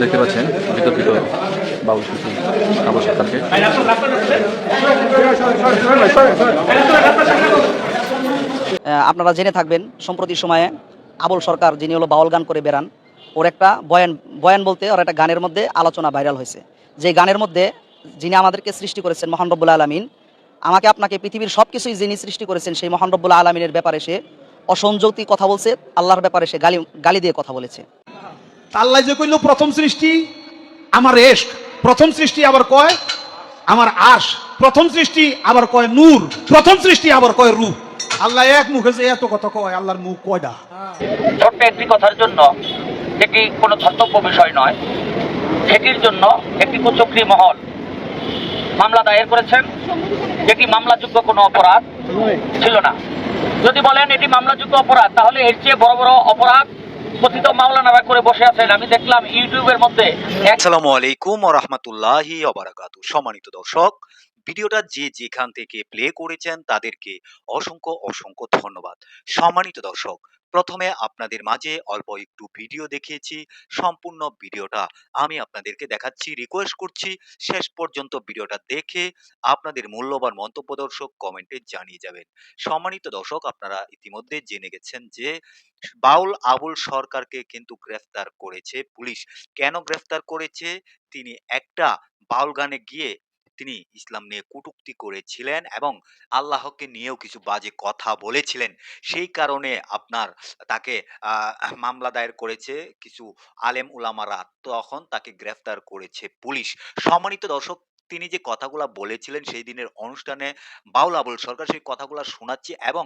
দেখতে পাচ্ছেন, বিতর্কিত বাউল শিল্পী আবু সরকারকে আপনারা জেনে থাকবেন, সম্প্রতি সময়ে আবুল সরকার যিনি হলো বাউল গান করে বেড়ান, ওর একটা বয়ান বয়ান বলতে ওর একটা গানের মধ্যে আলোচনা ভাইরাল হয়েছে। যে গানের মধ্যে যিনি আমাদেরকে সৃষ্টি করেছেন মহান রব্বুল আলমিন, আমাকে আপনাকে পৃথিবীর সব কিছুই যিনি সৃষ্টি করেছেন সেই মহান রব্বুল আলমিনের ব্যাপারে সে অসংযুক্তি কথা বলছে, আল্লাহর ব্যাপারে সে গালি গালি দিয়ে কথা বলেছে। আল্লাহ যে কইল, প্রথম সৃষ্টি আমার এশক, প্রথম সৃষ্টি আবার কয় আমার আশ, প্রথম সৃষ্টি আবার কয় নূর, প্রথম সৃষ্টি আবার কয় রূপ। আল্লাহ এক মুখে যে এত কথা কয়, আল্লাহর মুখ কয়টা ছোট্ট একটি কথার জন্য যেটি কোনো ধর্তব্য বিষয় নয়। সেটির জন্য একটি কুচক্রী মহল। মামলা দায়ের করেছেন, যেটি মামলাযোগ্য কোনো অপরাধ ছিল না। যদি বলেন এটি মামলাযোগ্য অপরাধ, তাহলে এর চেয়ে বড় বড় অপরাধ কথিত মাওলানারা করে বসে আছেন। আমি দেখলাম ইউটিউবের মধ্যে আসসালামু আলাইকুম ও রহমতুল্লাহি অবরাকাতু সম্মানিত দর্শক ভিডিওটা যে যেখান থেকে প্লে করেছেন তাদেরকে অসংখ্য অসংখ্য ধন্যবাদ। সম্মানিত দর্শক, প্রথমে আপনাদের মাঝে অল্প একটু ভিডিও দেখিয়েছি। সম্পূর্ণ ভিডিওটা আমি আপনাদেরকে দেখাচ্ছি রিকোয়েস্ট করছি। শেষ পর্যন্ত ভিডিওটা দেখে আপনাদের মূল্যবান মন্তব্য দর্শক কমেন্টে জানিয়ে যাবেন। সম্মানিত দর্শক, আপনারা ইতিমধ্যে জেনে গেছেন যে বাউল আবুল সরকারকে কিন্তু গ্রেফতার করেছে পুলিশ। কেন গ্রেফতার করেছে? তিনি একটা বাউল গানে গিয়ে তিনি ইসলাম নিয়ে কটূক্তি করেছিলেন এবং আল্লাহকে নিয়েও কিছু বাজে কথা বলেছিলেন। সেই কারণে আপনার তাকে মামলা দায়ের করেছে কিছু আলেম উলামারা। তখন তাকে গ্রেফতার করেছে পুলিশ। সম্মানিত দর্শক তিনি যে কথাগুলা বলেছিলেন সেই দিনের অনুষ্ঠানে বাউল আবুল সরকার সেই কথাগুলা শোনাচ্ছি এবং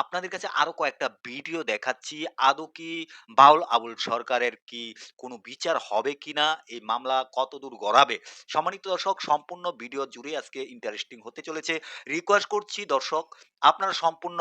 আপনাদের কাছে আরও কয়েকটা ভিডিও দেখাচ্ছি। আদৌ কি বাউল আবুল সরকারের কি কোনো বিচার হবে কিনা? এই মামলা কতদূর গড়াবে? সম্মানিত দর্শক, সম্পূর্ণ ভিডিও জুড়ে আজকে ইন্টারেস্টিং হতে চলেছে। রিকোয়েস্ট করছি দর্শক, আপনারা সম্পূর্ণ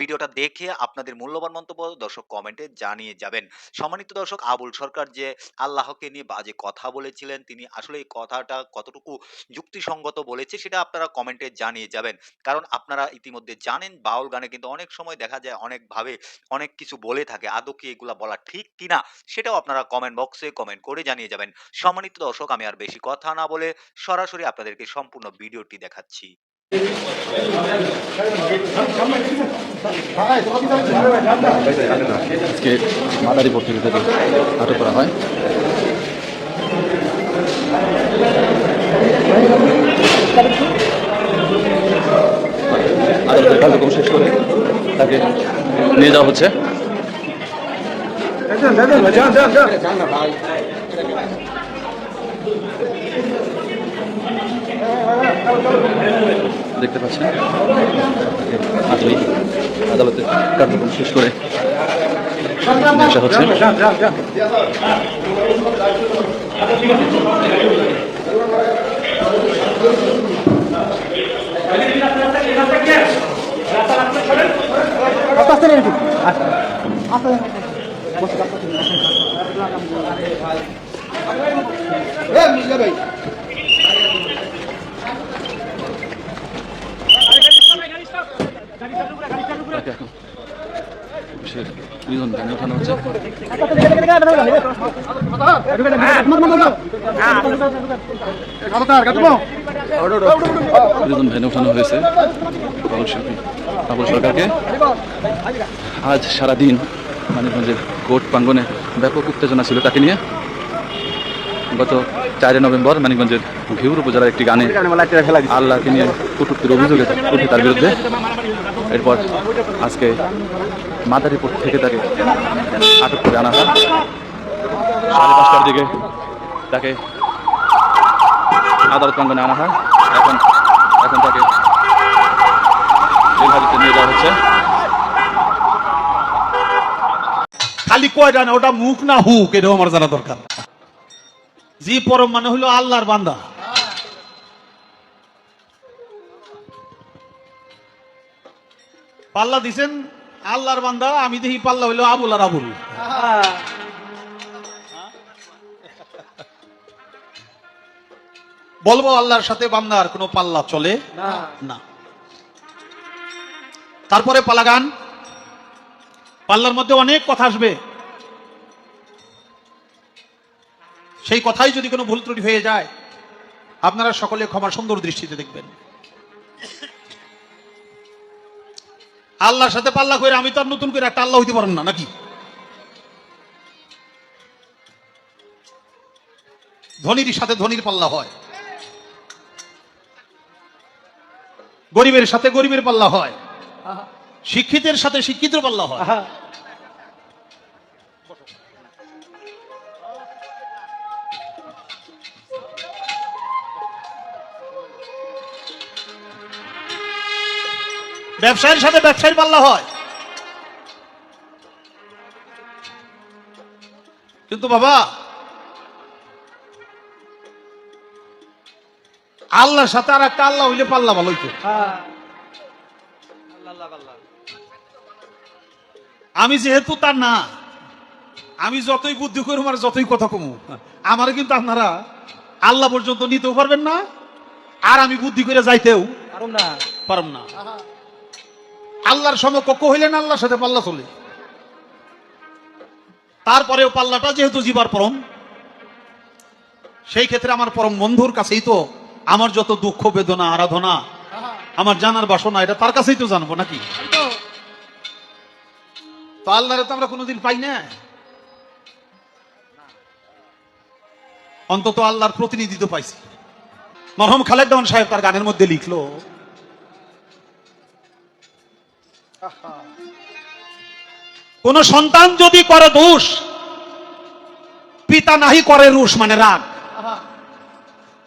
ভিডিওটা দেখে আপনাদের মূল্যবান মন্তব্য দর্শক কমেন্টে জানিয়ে যাবেন। সম্মানিত দর্শক, আবুল সরকার যে আল্লাহকে নিয়ে বাজে কথা বলেছিলেন, তিনি আসলে এই কথাটা কতটুকু যুক্তিসঙ্গত বলেছে, সেটা আপনারা কমেন্টে জানিয়ে যাবেন। কারণ আপনারা ইতিমধ্যে জানেন, বাউল গানে কিন্তু অনেক সময় দেখা যায় অনেকভাবে অনেক কিছু বলে থাকে, আদৌ কি এগুলা বলা ঠিক কিনা সেটাও আপনারা কমেন্ট বক্সে কমেন্ট করে জানিয়ে যাবেন। সম্মানিত দর্শক, আমি আর বেশি কথা না বলে সরাসরি আপনাদেরকে সম্পূর্ণ ভিডিওটি দেখাচ্ছি। আটক করা হয়। আদালতের শেষ করে তাকে নিয়ে যাওয়া হচ্ছে দেখতে পাচ্ছেন আজই আদালতে কার্যক্রম শেষ করে আসা হচ্ছে এখন পুলিশের দুজন ভ্যানে ওঠানো হচ্ছে ওঠানো হয়েছে সরকারকে। আজ সারাদিন মানিকগঞ্জের কোর্ট প্রাঙ্গনে ব্যাপক উত্তেজনা ছিল তাকে নিয়ে। গত চারই নভেম্বর মানিকগঞ্জের ঘিউর উপজেলার একটি গানে আল্লাহকে নিয়ে কটুক্তির অভিযোগ ওঠে তার বিরুদ্ধে। এরপর আজকে মাদারীপুর থেকে তাকে আটক করে আনা হয়। সাড়ে পাঁচটার দিকে তাকে আদালত প্রাঙ্গনে আনা হয়। এখন তাকে হেফাজতে নিয়ে যাওয়া হচ্ছে। খালি কয়টা না ওটা মুখ না হুক এটাও আমার জানা দরকার। জি পরম মানে হইল আল্লাহর বান্দা। পাল্লা দিছেন আল্লাহর বান্দা আমি দেখি পাল্লা হইল আবুল আর আবুল। বলব আল্লাহর সাথে বান্দার কোনো পাল্লা চলে না। তারপরে পালা গান পাল্লার মধ্যে অনেক কথা আসবে। সেই কথাই যদি কোনো ভুল ত্রুটি হয়ে যায় আপনারা সকলে ক্ষমা সুন্দর দৃষ্টিতে দেখবেন। আল্লাহর সাথে পাল্লা করে আমি তো আর নতুন করে একটা আল্লাহ হইতে পারেন না নাকি? ধনির সাথে ধনির পাল্লা হয়। গরিবের সাথে গরিবের পাল্লা হয়। শিক্ষিতের সাথে শিক্ষিত পাল্লা হয়। ব্যবসায়ীর সাথে ব্যবসায়ীর পাল্লা হয়। কিন্তু বাবা আল্লাহর সাথে আর একটা আল্লাহ হইলে পাল্লা ভালো হইতো। আমি যেহেতু তার না আমি যতই বুদ্ধি করুম আর যতই কথা কমু আমার কিন্তু আপনারা আল্লাহ পর্যন্ত নিতেও পারবেন না আর আমি বুদ্ধি করে যাইতেও পারম না। আল্লাহর সমকক্ষ হইলেন আল্লাহর সাথে পাল্লা চলে। তারপরেও পাল্লাটা যেহেতু জীবার পরম সেই ক্ষেত্রে আমার পরম বন্ধুর কাছেই তো আমার যত দুঃখ বেদনা আরাধনা আমার জানার বাসনা এটা তার কাছেই তো জানব নাকি? তো আল্লাহরে তো আমরা কোনোদিন পাই না। অন্তত আল্লাহর প্রতিনিধি তো পাইছি। মরহম খালেদ দেওয়ান সাহেব তার গানের মধ্যে লিখলো কোন সন্তান যদি করে দোষ পিতা নাহি করে রুশ মানে রাগ।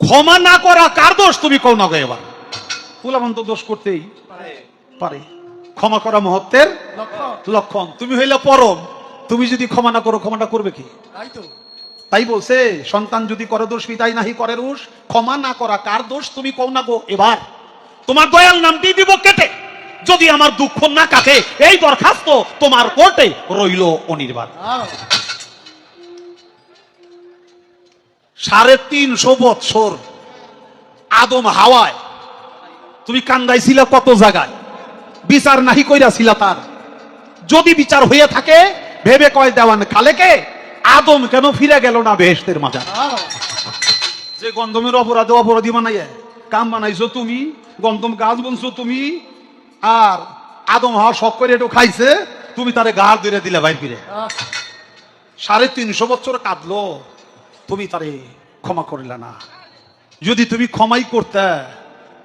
ক্ষমা না করা কার দোষ তুমি কও না গো এবার? পুলামন তো দোষ করতেই পারে। ক্ষমা করা মহত্বের লক্ষণ। তুমি হইলে পরম। তুমি যদি ক্ষমা না করো ক্ষমাটা করবে কি? তাই বলছে সন্তান যদি করে দোষ পিতাই নাহি করে রুশ ক্ষমা না করা কার দোষ তুমি কও না গো এবার? তোমার দয়াল নামটি দিব কেটে। যদি আমার দুঃখ না কাটে এই দরখাস্ত তোমার কোর্টে রইল অনির্বাণ। সাড়ে তিনশো বৎসর আদম হাওয়ায়। তুমি কান্দাইছিল কত জায়গায়? বিচার নাহি কইরাছিল তার। যদি বিচার হয়ে থাকে, ভেবে কয় দেওয়ান কালেকে আদম কেন ফিরে গেল না বেহেস্তের মাজার? যে গন্ধমের অপরাধে অপরাধী বানাইয়া কাম বানাইছো তুমি, গন্ধম গাছ বনছো তুমি, আর আদম হাওয়া শখ করে একটু খাইছে, তুমি তারে গাড় ধরে দিলে বাইর ফিরে সাড়ে তিনশো বছর কাঁদলো। তুমি তারে ক্ষমা করিলা না। যদি তুমি ক্ষমাই করতে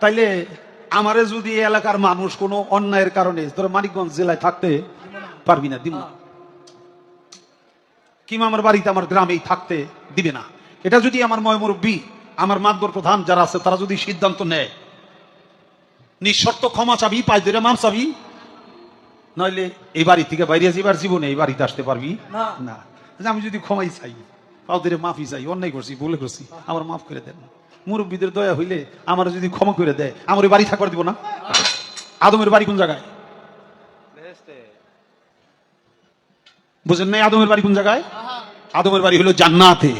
তাইলে আমারে যদি এলাকার মানুষ কোনো অন্যায়ের কারণে ধরো মানিকগঞ্জ জেলায় থাকতে পারবি না দিব না। কিংবা আমার বাড়িতে আমার গ্রামেই থাকতে দিবে না। এটা যদি আমার ময়মুরব্বী আমার মাতবর প্রধান যারা আছে তারা যদি সিদ্ধান্ত নেয় নিঃশর্ত ক্ষমা চাবি পাই ধরে মাপ চাবি নইলে এই বাড়ি থেকে বাইরে যাবার জীবনে এই বাড়িতে আসতে পারবি? না। যে আমি যদি ক্ষমাই চাই পাও ধরে মাফি চাই অন্যায় করছি ভুলে করছি আমার মাফ করে দেন। মুরব্বীদের দয়া হইলে আমার যদি ক্ষমা করে দেয় আমার বাড়ি থাকবার দিব না? আদমের বাড়ি কোন জায়গায়? বুঝেন নাই আদমের বাড়ি কোন জায়গায়? আদমের বাড়ি হলো জান্নাতে।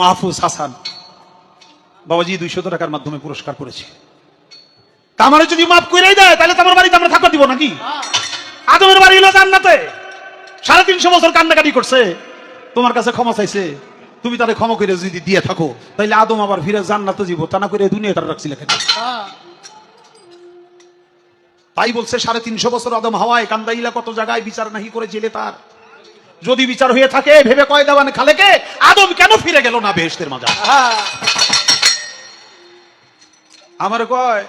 মাহফুজ হাসান। বাবাজি দুইশত টাকার মাধ্যমে পুরস্কার করেছে। তা আমারে যদি মাফ করেই দেয়, তাহলে তোমার বাড়িতে আমরা থাকতে দিব নাকি? আদমের বাড়ি হলো জান্নাতে। সাড়ে তিনশো বছর কান্নাকাটি করছে। তোমার কাছে ক্ষমা চাইছে। তুমি তারে ক্ষমা করে যদি দিয়ে থাকো, তাইলে আদম আবার ফিরে জান্নাতে জীব তা না করে দুনিয়া তার রাখছিলে কেন? তাই বলছে, সাড়ে তিনশো বছর আদম হাওয়ায় কান্দাইলা কত জায়গায় বিচার নাহি করে জেলে তার। যদি বিচার হয়ে থাকে, ভেবে কয় দেওয়ান খালেকে, আদম কেন ফিরে গেল না বেহেস্তের মাজা আমার কয়,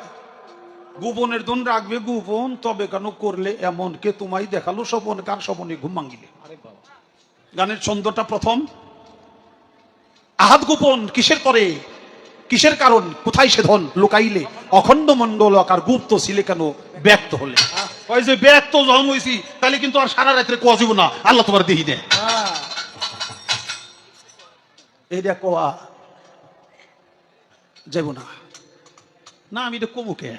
গোপনের দন রাখবে গোপন, তবে কেন করলে এমন? কে তোমায় দেখাল স্বপন? কার স্বপনে ঘুম ভাঙিলে? গানের ছন্দটা প্রথম। আহাত গোপন, কিসের করে কিসের কারণ? কোথায় সে ধন? লুকাইলে? অখণ্ড মন্ডল আকার গুপ্ত ছিলে কেন ব্যক্ত হলে? ওই যে ব্যক্ত যখন হয়েছি তাহলে কিন্তু আর সারা রাত্রে কোয়া যাব না? আল্লাহ তোমার দেহি দেয়। এইটা কোয়া যাব না। না আমি এটা কমুকে।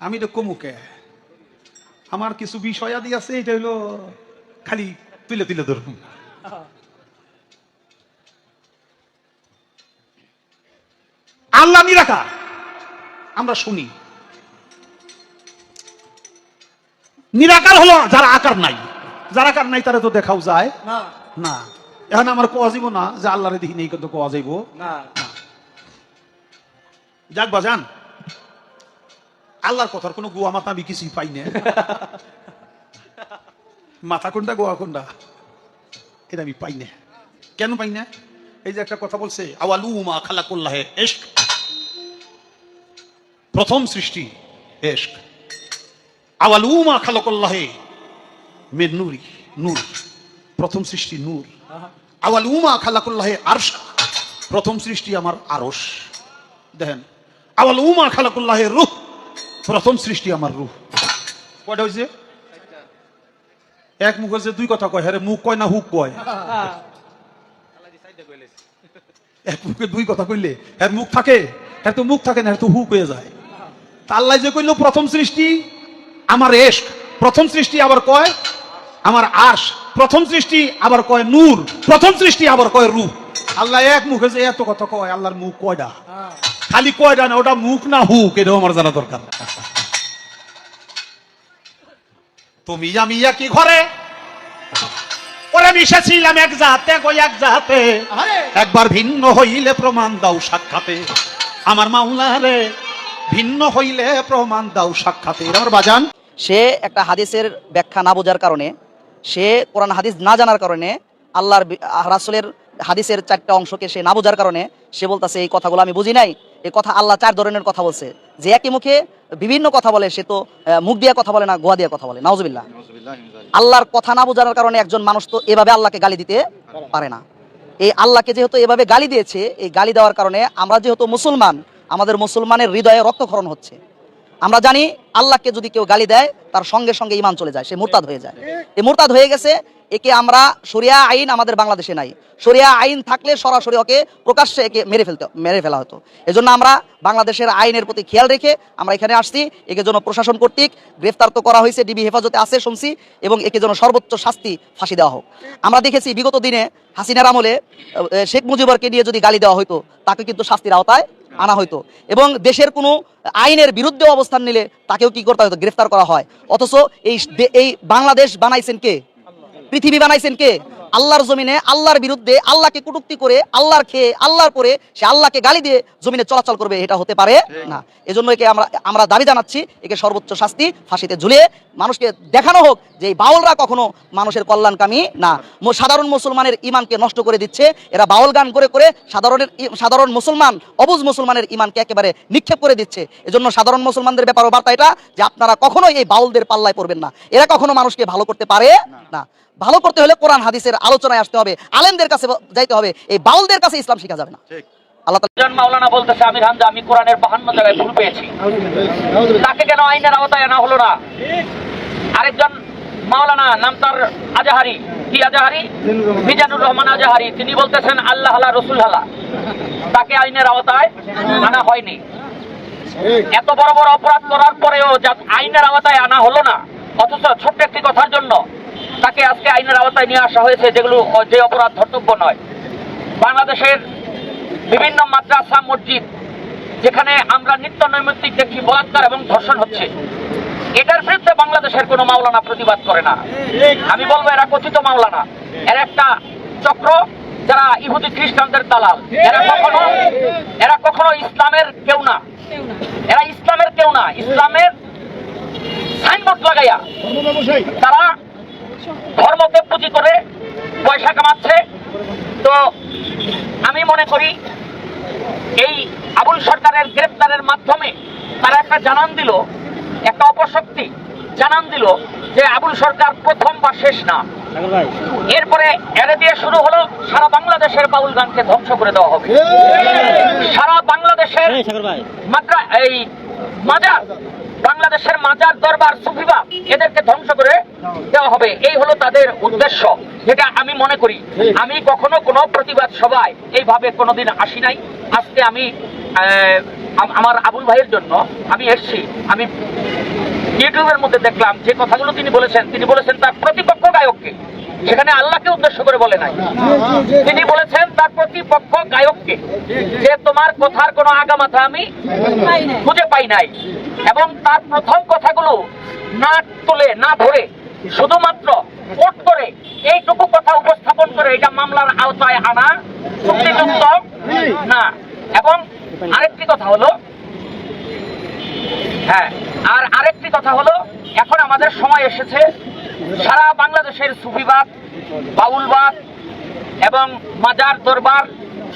আমি এটা কমুকে। আমার কিছু বিষয়াদি আছে এটা হইল খালি তুলে তুলে ধরুন। আল্লাহ নিরাকার। আমরা শুনি। নিরাকার হলো যারা আকার নাই। যারা আকার নাই তারা তো দেখাও যায়। না। এখন আমার কোয়া যাইব না যে আল্লাহরে দেখি নেই কিন্তু কোয়া যাইব। যাক বাজান। আল্লাহর কথার কোনো গোয়া মাথা আমি কিছুই পাই না। মাথা কোনটা গোয়া কোনটা? এটা আমি পাই না। কেন পাই না? এই যে একটা কথা বলছে, আওয়ালু মা খালাকুল্লাহে এশক। প্রথম সৃষ্টি এশক। আওয়ালু মা খালাকুল্লাহে মের নূরি, নূর। প্রথম সৃষ্টি নূর। আওয়ালু মা খালাকুল্লাহে আরশ। প্রথম সৃষ্টি আমার আরশ। দেখেন আওয়াল উমা খালাকুল্লাহের রূহ প্রথম সৃষ্টি আমার রূহ কয়টা হয়েছে এক মুখ হয়েছে দুই কথা কয়। হ্যাঁ মুখ কয় না হুক কয়? এক মুখে দুই কথা কইলে এর মুখ থাকে এর তো মুখ থাকে না তো হুক হয়ে যায়। আল্লাহ যে কইলো প্রথম সৃষ্টি আমার এশক, প্রথম সৃষ্টি আবার কয় আমার আশ, প্রথম সৃষ্টি আবার কয় নূর, প্রথম সৃষ্টি আবার কয় রূহ আল্লাহ এক মুখে যে এত কথা কয়, আল্লাহর মুখ কয়টা খালি কয়টা না ওটা মুখ না হুক এটাও আমার জানা দরকার। তুমি আমি কি ঘরে ওরে মিশেছিলাম এক জাতে কই এক জাতে। একবার ভিন্ন হইলে প্রমাণ দাও সাক্ষাতে আমার মাওলা রে ভিন্ন হইলে প্রমাণ দাও সাক্ষাতে। আমার বাজান। সে একটা হাদিসের ব্যাখ্যা না বোঝার কারণে সে কোরআন হাদিস না জানার কারণে আল্লাহর রাসূলের হাদিসের চারটা অংশকে সে না বোঝার কারণে সে বলতেছে এই কথাগুলো আমি বুঝি নাই। এই কথা আল্লাহ চার ধরনের কথা বলছে। যে একই মুখে বিভিন্ন কথা বলে, সে তো মুখ দিয়ে কথা বলে না গোয়া দিয়ে কথা বলে। নাউজুবিল্লাহ। আল্লাহর কথা না বোঝার কারণে একজন মানুষ তো এভাবে আল্লাহকে গালি দিতে পারে না। এই আল্লাহকে যেহেতু এভাবে গালি দিয়েছে, এই গালি দেওয়ার কারণে আমরা যেহেতু মুসলমান, আমাদের মুসলমানের হৃদয়ে রক্তক্ষরণ হচ্ছে। আমরা জানি আল্লাহকে যদি কেউ গালি দেয়, তার সঙ্গে সঙ্গে ইমান চলে যায়, সে মুরতাদ হয়ে যায়। এই মুরতাদ হয়ে গেছে একে আমরা সরিয়া আইন আমাদের বাংলাদেশে নাই। সরিয়া আইন থাকলে সরাসরি ওকে প্রকাশ্যে একে মেরে ফেলতে, মেরে ফেলা হতো। এজন্য আমরা বাংলাদেশের আইনের প্রতি খেয়াল রেখে আমরা এখানে আসছি। একে জন্য প্রশাসন কর্তৃক গ্রেফতার তো করা হয়েছে, ডিবি হেফাজতে আছে শুনছি, এবং একে জন্য সর্বোচ্চ শাস্তি ফাঁসি দেওয়া হোক। আমরা দেখেছি বিগত দিনে হাসিনার আমলে শেখ মুজিবরকে নিয়ে যদি গালি দেওয়া হতো তাকে কিন্তু শাস্তির আওতায় আনা হইতো। এবং দেশের কোনো আইনের বিরুদ্ধে অবস্থান নিলে তাকেও কি করতে হতো গ্রেফতার করা হয়। অথচ এই এই বাংলাদেশ বানাইছেন কে? পৃথিবী বানাইছেন কে? আল্লাহর জমিনে, আল্লাহর বিরুদ্ধে, আল্লাহকে কটুক্তি করে, আল্লাহর খেয়ে, আল্লাহর পরে সে আল্লাহকে গালি দিয়ে জমিনে চলাচল করবে, এটা হতে পারে না। এজন্য একে আমরা আমরা দাবি জানাচ্ছি, একে সর্বোচ্চ শাস্তি, ফাঁসিতে ঝুলিয়ে মানুষকে দেখানো হোক যে এই বাউলরা কখনো মানুষের কল্যাণকামী না। সাধারণ মুসলমানের ইমানকে নষ্ট করে দিচ্ছে, এরা বাউল গান করে করে সাধারণের সাধারণ মুসলমান, অবুজ মুসলমানের ইমানকে একেবারে নিক্ষেপ করে দিচ্ছে। এজন্য সাধারণ মুসলমানদের ব্যাপারে বার্তা এটা যে আপনারা কখনোই এই বাউলদের পাল্লায় পড়বেন না। এরা কখনো মানুষকে ভালো করতে পারে না। ভালো করতে হলে কোরআন হাদিসের আলোচনায় আসতে হবে আলেমদের কাছে যাইতে হবে এই বাউলদের কাছে ইসলাম শেখা যাবে না। আল্লাহ মাওলানা বলতেছে আমির হামজা আমি কোরআনের বাহান্ন জায়গায় ভুল পেয়েছি। তাকে কেন আইনের আওতায় আনা হলো না? আরেকজন মাওলানা নাম তার আজাহারি। কি আজাহারি? মিজানুর রহমান আজাহারি। তিনি বলতেছেন আল্লাহ রসুল হালা। তাকে আইনের আওতায় আনা হয়নি। এত বড় বড় অপরাধ করার পরেও যা আইনের আওতায় আনা হলো না অথচ ছোট্ট একটি কথার জন্য তাকে আজকে আইনের আওতায় নিয়ে আসা হয়েছে, যেগুলো যে অপরাধ ধর্তব্য নয়। বাংলাদেশের বিভিন্ন মাদ্রাসা, মসজিদ, যেখানে আমরা নিত্য নৈমিত্তিক দেখি, বলাৎকার এবং ধর্ষণ হচ্ছে, এটার বিরুদ্ধে বাংলাদেশের কোনো মাওলানা প্রতিবাদ করে না। আমি বলব, এরা কথিত মাওলানা। এরা একটা চক্র, যারা ইহুদি খ্রিস্টানদের দালাল। এরা কখনো এরা কখনো ইসলামের কেউ না। এরা ইসলামের কেউ না। ইসলামের সাইনবোর্ড লাগাইয়া তারা ধর্মকে পুঁজি করে পয়সা কামাচ্ছে। তো আমি মনে করি এই আবুল সরকারের গ্রেপ্তারের মাধ্যমে তারা একটা জানান দিল একটা অপশক্তি জানান দিল যে আবুল সরকার প্রথম বা শেষ না। এরপরে এর দিয়ে শুরু হলো সারা বাংলাদেশের বাউল গানকে ধ্বংস করে দেওয়া হবে। সারা বাংলাদেশের মাত্রা এই মাজার বাংলাদেশের মাজার দরবার সুফিবা এদেরকে ধ্বংস করে দেওয়া হবে। এই হলো তাদের উদ্দেশ্য। যেটা আমি মনে করি, আমি কখনো কোনো প্রতিবাদ সভায় এইভাবে কোনোদিন আসি নাই। আজকে আমি, আমার আবুল ভাইয়ের জন্য আমি এসছি। আমি ইউটিউবের মধ্যে দেখলাম যে কথাগুলো তিনি বলেছেন তিনি বলেছেন তার প্রতিপক্ষ গায়ককে। সেখানে আল্লাহকে উদ্দেশ্য করে বলে নাই। তিনি বলেছেন তার প্রতিপক্ষ গায়ককে যে তোমার কথার কোনো আগামাথা আমি খুঁজে পাই নাই। এবং তার প্রথম কথাগুলো না তুলে, না ধরে, শুধুমাত্র কোট করে এইটুকু কথা উপস্থাপন করে এটা মামলার আওতায় আনা চুক্তিযুক্ত না। এবং আরেকটি কথা হলো হ্যাঁ আর আরেকটি কথা হলো, এখন আমাদের সময় এসেছে, সারা বাংলাদেশের সুফিবাদ, বাউলবাদ এবং মাজার দরবার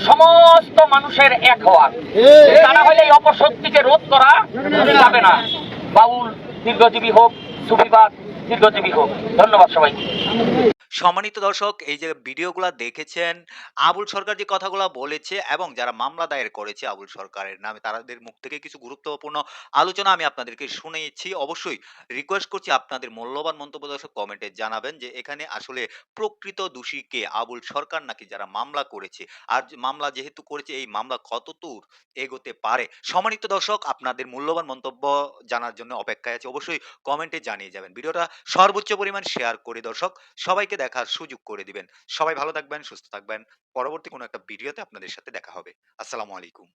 সমস্ত মানুষের এক হওয়ার তারা হলে এই অপশক্তিকে রোধ করা যাবে না। বাউল দীর্ঘজীবী হোক, সুফিবাদ দীর্ঘজীবী হোক। ধন্যবাদ সবাইকে। সম্মানিত দর্শক, এই যে ভিডিওগুলো দেখেছেন, আবুল সরকার যে কথাগুলো বলেছে এবং যারা মামলা দায়ের করেছে আবুল সরকারের নামে, তাদের মুখ থেকে কিছু গুরুত্বপূর্ণ আলোচনা আমি আপনাদেরকে শুনেছি। অবশ্যই রিকোয়েস্ট করছি আপনাদের মূল্যবান মন্তব্য দর্শক কমেন্টে জানাবেন যে, এখানে আসলে প্রকৃত দোষী কে? আবুল সরকার নাকি যারা মামলা করেছে? আর মামলা যেহেতু করেছে, এই মামলা কতদূর এগোতে পারে? সম্মানিত দর্শক, আপনাদের মূল্যবান মন্তব্য জানার জন্য অপেক্ষায় আছে। অবশ্যই কমেন্টে জানিয়ে যাবেন। ভিডিওটা সর্বোচ্চ পরিমাণ শেয়ার করে দর্শক, সবাইকে দেখার সুযোগ করে দিবেন। সবাই ভালো থাকবেন, সুস্থ থাকবেন। পরবর্তী কোনো একটা ভিডিওতে আপনাদের সাথে দেখা হবে। আসসালামু আলাইকুম।